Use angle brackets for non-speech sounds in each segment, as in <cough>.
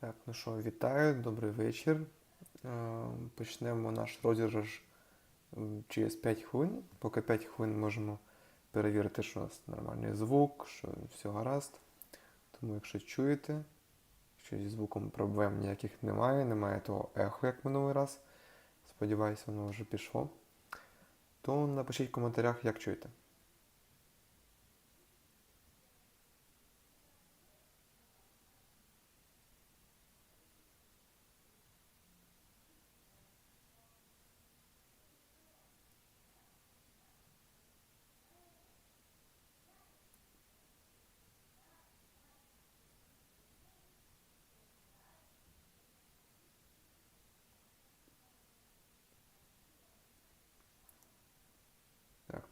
Так, ну що, вітаю, добрий вечір. Е, Почнемо наш розіграш через 5 хвилин. Поки 5 хвилин можемо перевірити, що у нас нормальний звук, що все гаразд. Тому якщо чуєте, що зі звуком проблем ніяких немає, немає того ехо, як минулий раз. Сподіваюся, воно вже пішло. То напишіть в коментарях, як чуєте.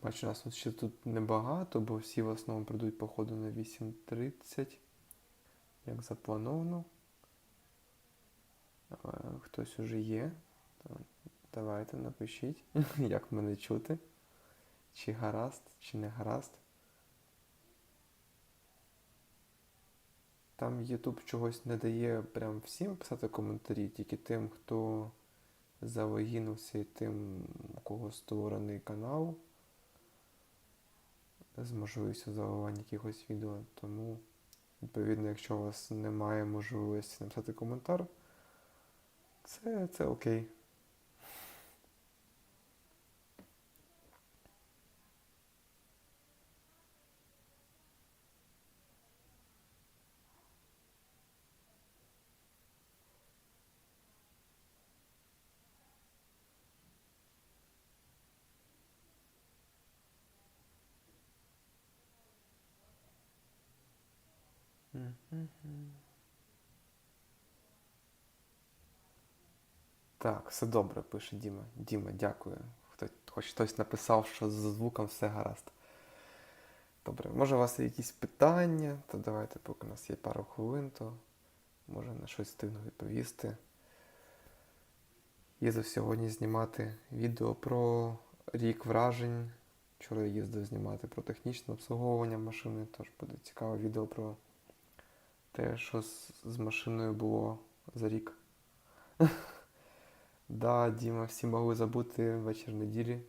Бачу, нас тут ще тут небагато, бо всі в основному прийдуть походу на 8.30, як заплановано. Е, Хтось уже є. Давайте напишіть, <laughs> як мене чути. Чи гаразд, чи не гаразд. Там YouTube чогось не дає прям всім писати коментарі, тільки тим, хто залогінився і тим, у кого створений канал з можливістю заливання якихось відео. Тому, відповідно, якщо у вас немає можливості написати коментар, це, це окей. Так, все добре, пише Діма. Діма, дякую. Хто, хоч хтось написав, що з звуком все гаразд. Добре, може у вас є якісь питання, то давайте, поки у нас є пару хвилин, то може на щось встигну відповісти. Їздив сьогодні знімати відео про рік вражень. Вчора їздив знімати про технічне обслуговування машини, тож буде цікаве відео про те, що з, машиною було за рік. <laughs> Да, Діма, всі могли забути вечір неділі.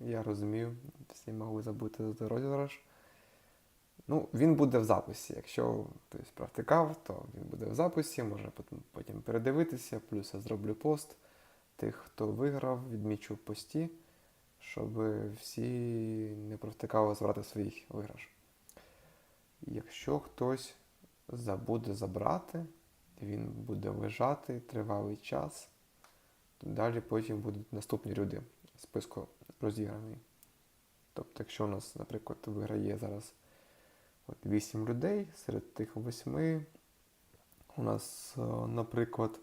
Я розумію, всі могли забути за розіграш. Ну, він буде в записі. Якщо хтось провтикав, то він буде в записі, можна потім, передивитися. Плюс я зроблю пост тих, хто виграв, відмічу в пості, щоб всі не провтикали збирати своїх виграш. Якщо хтось забуде забрати, він буде лежати тривалий час. то Далі потім будуть наступні люди в списку розіграний. Тобто, якщо у нас, наприклад, виграє зараз от 8 людей, серед тих 8 у нас, е, наприклад,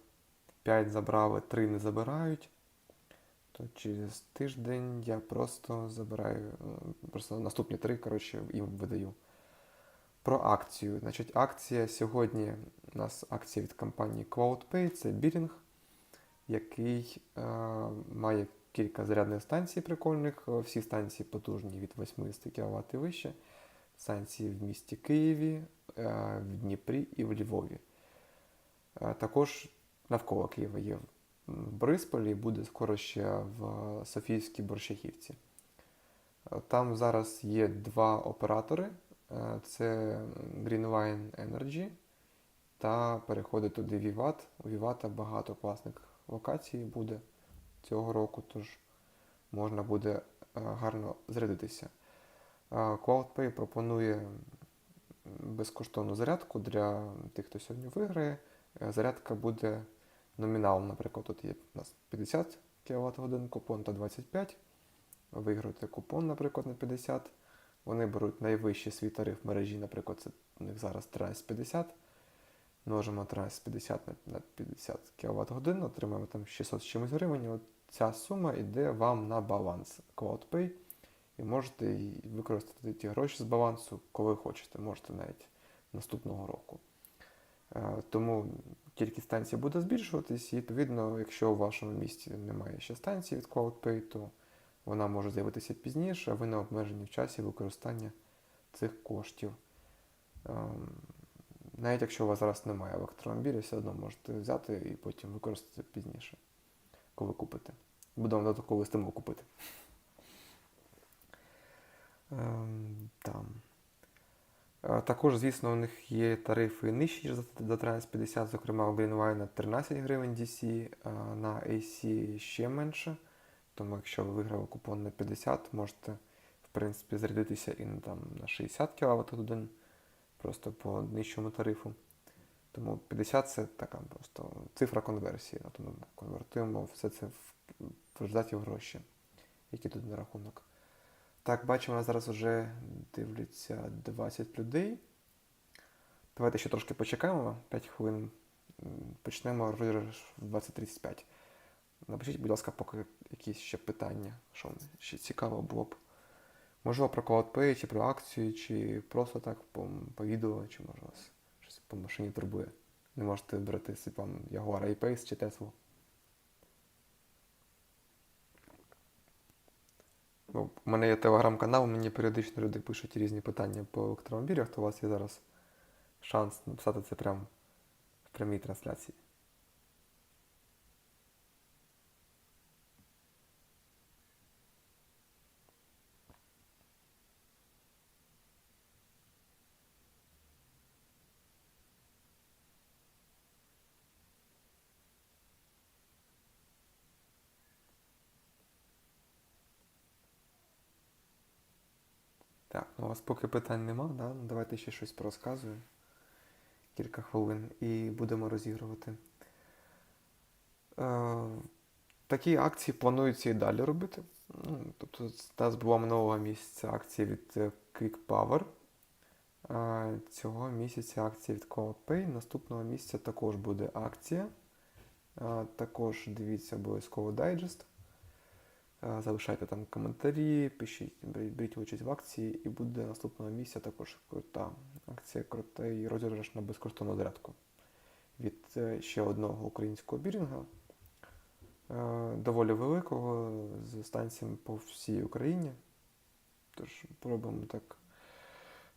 5 забрали, 3 не забирають, то через тиждень я просто забираю, е, просто наступні 3, коротше, їм видаю. Про акцію. Значить, акція сьогодні у нас акція від компанії CloudPay, це білінг, який е, має кілька зарядних станцій прикольних. Е, Всі станції потужні від 80 кВт і вище. Станції в місті Києві, е, в Дніпрі і в Львові. Е, також навколо Києва є в Борисполі і буде скоро ще в Софійській Борщагівці. Е, Там зараз є два оператори. Е, Це Greenline Energy та переходить туди Vivat. У Vivat багато класних локацій буде цього року, тож можна буде е, гарно зарядитися. Е, CloudPay пропонує безкоштовну зарядку для тих, хто сьогодні виграє. Зарядка буде номіналом, наприклад, тут є у нас 50 кВт годин купон та 25. Виграєте купон, наприклад, на 50. Вони беруть найвищий свій тариф мережі, наприклад, це у них зараз 1350. Множимо 1350 на, на 50 кВт годин, отримаємо там 600 з чимось гривень. От ця сума йде вам на баланс CloudPay. І можете використати ті гроші з балансу, коли хочете, можете навіть наступного року. Е, Тому кількість станцій буде збільшуватись, і відповідно, якщо у вашому місті немає ще станції від CloudPay, то Вона може з'явитися пізніше, ви не обмежені в часі використання цих коштів. Ем, Навіть якщо у вас зараз немає в все одно можете взяти і потім використати пізніше, коли купите. Буде вам додатковий стимул купити. Ем, Там. Е, Також, звісно, у них є тарифи нижчі ніж за за 50, зокрема у Greenway на 13 гривень DC, на AC ще менше. Тому якщо ви виграли купон на 50, можете, в принципі, зарядитися і на, там, на 60 кВт годин, просто по нижчому тарифу. Тому 50 це така просто цифра конверсії. Ми конвертуємо все це в, в результаті в гроші, які тут на рахунок. Так, бачимо, зараз вже дивляться 20 людей. Давайте ще трошки почекаємо, 5 хвилин. Почнемо розіграш в 20.35. Напишіть, будь ласка, поки якісь ще питання, що ще цікаво було б. Можливо, про CloudPay, чи про акцію, чи просто так по, по відео, чи може вас щось по машині турбує. Не можете брати собі вам Jaguar I-Pace чи Tesla. У мене є телеграм-канал, мені періодично люди пишуть різні питання по електромобілях, то у вас є зараз шанс написати це прямо в прямій трансляції. У вас поки питань нема, да? ну, давайте ще щось порозказую. Кілька хвилин і будемо розігрувати. Е, такі акції плануються і далі робити. Ну, тобто, у нас була минулого місяця акція від е, Quick Power. Е, цього місяця акція від CoopPay. Наступного місяця також буде акція. Е, також дивіться обов'язково дайджест. Е, Залишайте там коментарі, пишіть, беріть, участь в акції, і буде наступного місяця також крута акція, крутий розіграш на безкоштовну зарядку від е, ще одного українського бірінга, е, доволі великого, з станціями по всій Україні. Тож пробуємо так.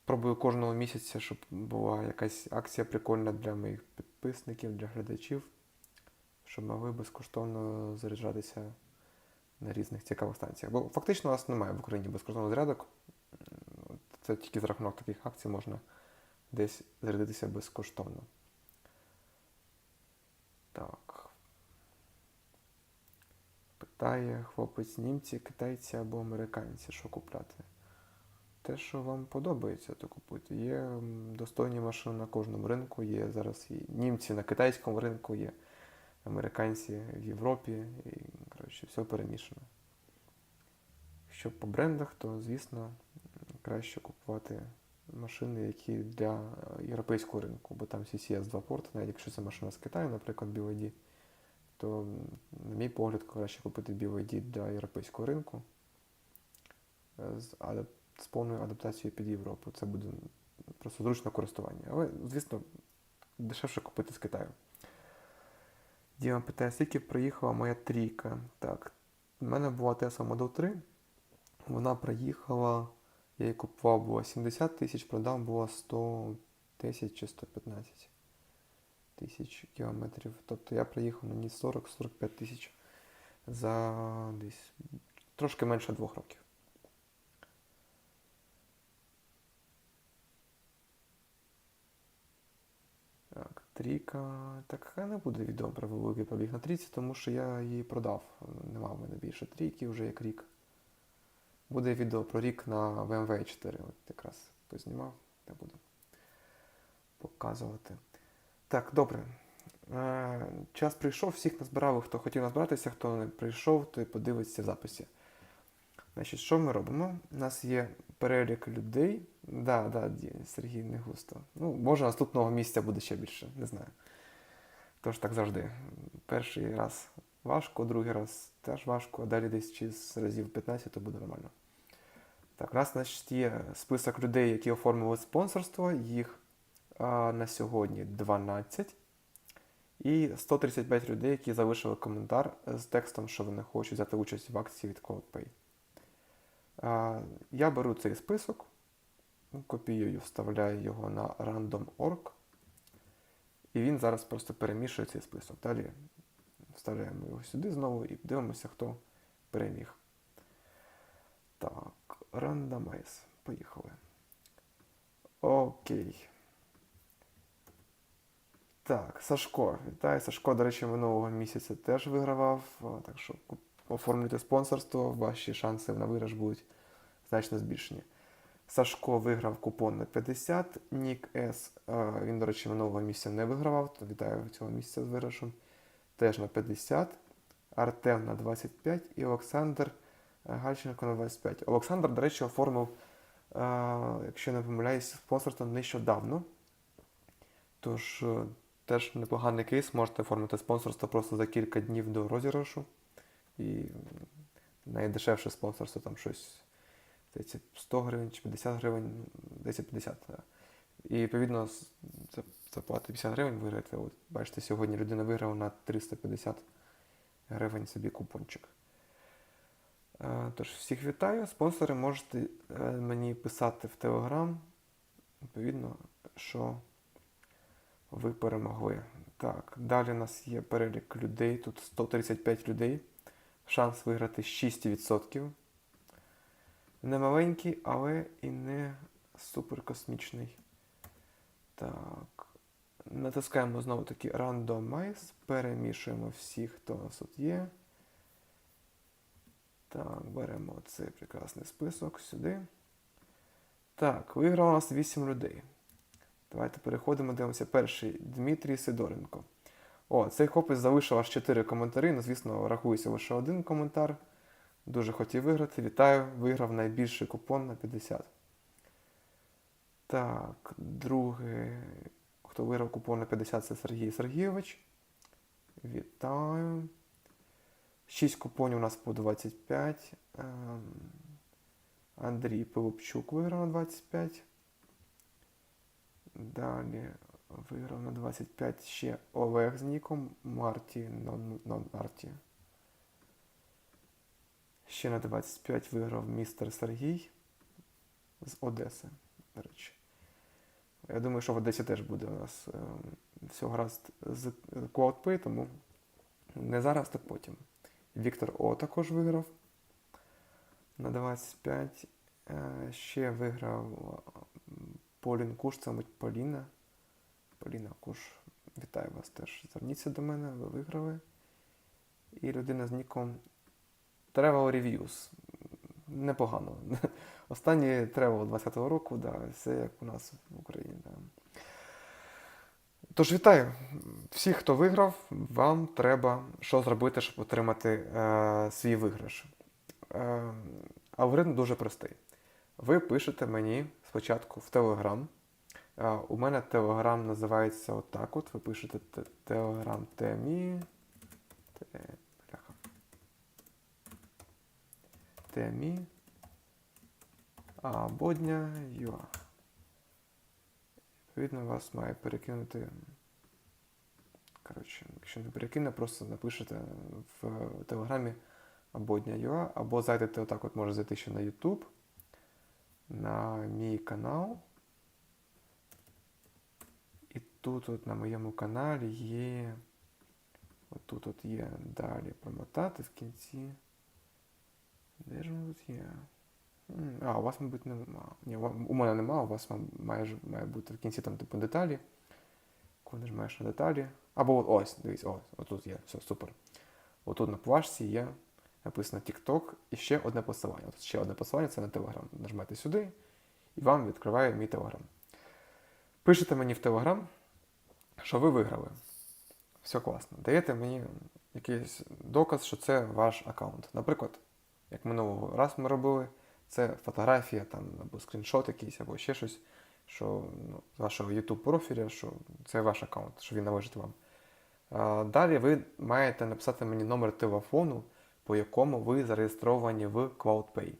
Пробую кожного місяця, щоб була якась акція прикольна для моїх підписників, для глядачів, щоб могли безкоштовно заряджатися на різних цікавих станціях. Бо фактично у нас немає в Україні безкоштовних зарядок. Це тільки за рахунок таких акцій можна десь зарядитися безкоштовно. Так. Питає хлопець німці, китайці або американці, що купляти. Те, що вам подобається, то купуйте. Є достойні машини на кожному ринку, є зараз і німці на китайському ринку, є американці в Європі, і коротше, все перемішано. Якщо по брендах, то звісно краще купувати машини, які для європейського ринку, бо там CCS 2 порти, навіть якщо це машина з Китаю, наприклад, BYD, то, на мій погляд, краще купити BYD для європейського ринку е, з, з повною адаптацією під Європу. Це буде просто зручне користування. Але, звісно, дешевше купити з Китаю. Діма питає, скільки проїхала моя трійка? Так, в мене була Tesla Model 3. Вона проїхала, я її купував, було 70 тисяч, продав було 110 чи 115 тисяч кілометрів. Тобто я проїхав на ній 40-45 тисяч за десь трошки менше двох років. Так, трійка. Так не буде відео про великий пробіг на трійці, тому що я її продав. Нема в мене більше трійки вже як рік. Буде відео про рік на BMW 4. От якраз познімав, я буду показувати. Так, добре. Е, час прийшов, всіх назбирали, хто хотів назбиратися, хто не прийшов, той подивиться в записі. Значить, що ми робимо? У нас є перелік людей. Да, да, Сергій не густо. Ну, може, наступного місця буде ще більше, не знаю. Тож так завжди. Перший раз важко, другий раз теж важко, а далі десь через разів 15 то буде нормально. Так, нас значить, є список людей, які оформили спонсорство. Їх а, на сьогодні 12. І 135 людей, які залишили коментар з текстом, що вони хочуть взяти участь в акції від CloudPay. А, Я беру цей список, копіюю, вставляю його на random.org, і він зараз просто перемішує цей список. Далі вставляємо його сюди знову і дивимося, хто переміг. Так, randomize. Поїхали. Окей. Так, Сашко. Вітаю. Сашко, до речі, минулого місяця теж вигравав. Так що оформлюйте спонсорство, ваші шанси на виграш будуть значно збільшені. Сашко виграв купон на 50, Нік С. е, Він, до речі, минулого місяця не вигравав, то вітаю цього місяця з виграшем. Теж на 50, Артем на 25 і Олександр е, Гальченко на 25. Олександр, до речі, оформив, е, якщо не помиляюсь, спонсорство нещодавно. Тож теж непоганий кейс, можете оформити спонсорство просто за кілька днів до розіграшу. І найдешевше спонсорство там щось здається, 100 гривень чи 50 гривень, десь 50. да. І відповідно заплати 50 гривень виграєте. От, бачите, сьогодні людина виграла на 350 гривень собі купончик. Е, Тож, всіх вітаю. Спонсори можете е, мені писати в Телеграм. Відповідно, що ви перемогли. Так, далі у нас є перелік людей. Тут 135 людей. Шанс виграти 6%. Не маленький, але і не суперкосмічний. Так. Натискаємо знову таки Randomize. Перемішуємо всіх, хто у нас тут є. Так, беремо цей прекрасний список сюди. Так, виграло у нас 8 людей. Давайте переходимо, дивимося. Перший Дмитрій Сидоренко. О, цей хлопець залишив аж 4 коментарі. Ну, звісно, рахується лише один коментар. Дуже хотів виграти. Вітаю, виграв найбільший купон на 50. Так, другий, хто виграв купон на 50, це Сергій Сергійович. Вітаю. 6 купонів у нас по 25. Ем, Андрій Пилипчук виграв на 25. Далі виграв на 25 ще Олег з ніком Марті Non Марті. Ще на 25 виграв містер Сергій з Одеси, до речі. Я думаю, що в Одесі теж буде у нас ем, все гаразд з CloudPay, тому не зараз, так потім. Віктор О також виграв на 25. Е, Ще виграв Полін Куш, це мабуть Поліна. Поліна Куш, вітаю вас теж. Зверніться до мене, ви виграли. І людина з ніком Travel Reviews. Непогано. <laughs> Останній Travel 20-го року, да, все як у нас в Україні. Да. Тож вітаю всіх, хто виграв, вам треба що зробити, щоб отримати е, свій виграш. Е, алгоритм дуже простий. Ви пишете мені спочатку в Телеграм. Е, у мене Телеграм називається отак от. Ви пишете Телеграм темі. Те, бляха. Темі. А, бодня юа. Відповідно, вас має перекинути. Коротше, якщо не перекине, просто напишете в телеграмі або Дня.ua, або зайдете отак, от може зайти ще на YouTube, на мій канал. І тут от на моєму каналі є. Отут от є далі промотати в кінці. Де ж є? А, у вас, мабуть, нема. Ні, у мене нема, у вас має, має бути в кінці там типу деталі. Коли нажимаєш на деталі. Або ось, дивись, ось, отут є, все, супер. Отут на плашці є написано TikTok і ще одне посилання. От ще одне посилання це на Telegram. Нажмете сюди, і вам відкриває мій Telegram. Пишете мені в Telegram, що ви виграли. Все класно. Даєте мені якийсь доказ, що це ваш аккаунт. Наприклад, як минулого раз ми робили, це фотографія там, або скріншот якийсь, або ще щось, що ну, з вашого YouTube профіля, що це ваш аккаунт, що він належить вам. А, Далі ви маєте написати мені номер телефону, по якому ви зареєстровані в CloudPay.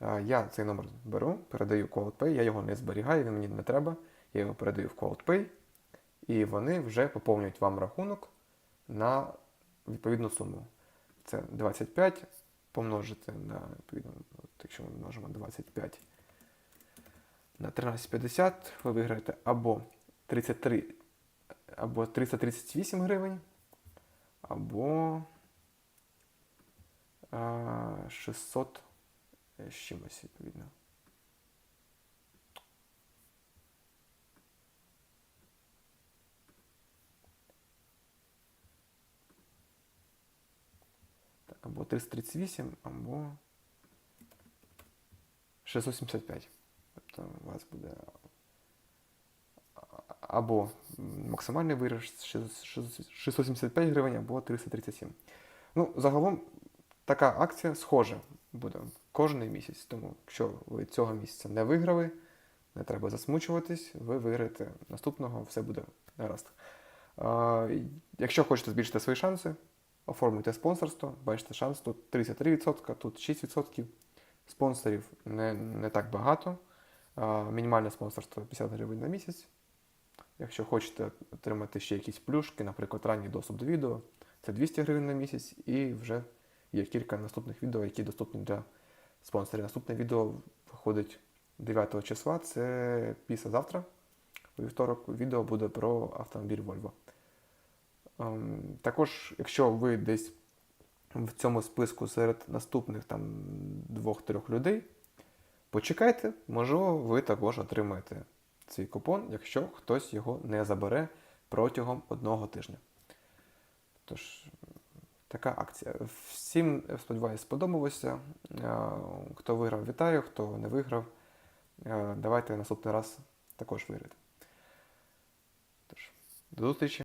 А, Я цей номер беру, передаю CloudPay, я його не зберігаю, він мені не треба. Я його передаю в CloudPay, і вони вже поповнюють вам рахунок на відповідну суму. Це 25 помножити на, відповідно, от якщо ми множимо 25 на 13,50, ви виграєте або 33, або 338 гривень, або а, 600 з чимось, відповідно. Або 338, або 675. Тобто у вас буде або максимальний виграш 675 гривень, або 337. Ну, загалом така акція схожа буде кожен місяць. Тому, якщо ви цього місяця не виграли, не треба засмучуватись, ви виграєте наступного, все буде гаразд. Якщо хочете збільшити свої шанси, оформуйте спонсорство. Бачите, шанс тут 33%, тут 6%. Спонсорів не, не так багато. Мінімальне спонсорство 50 гривень на місяць. Якщо хочете отримати ще якісь плюшки, наприклад, ранній доступ до відео, це 200 гривень на місяць, і вже є кілька наступних відео, які доступні для спонсорів. Наступне відео виходить 9 числа, це післязавтра. У вівторок відео буде про автомобіль Volvo. Ем, Також, якщо ви десь в цьому списку серед наступних там двох-трьох людей, почекайте, можливо, ви також отримаєте цей купон, якщо хтось його не забере протягом одного тижня. Тож, така акція. Всім, сподіваюся, сподобалося. Е, Хто виграв, вітаю, хто не виграв, е, давайте наступний раз також виграти. Тож, до зустрічі!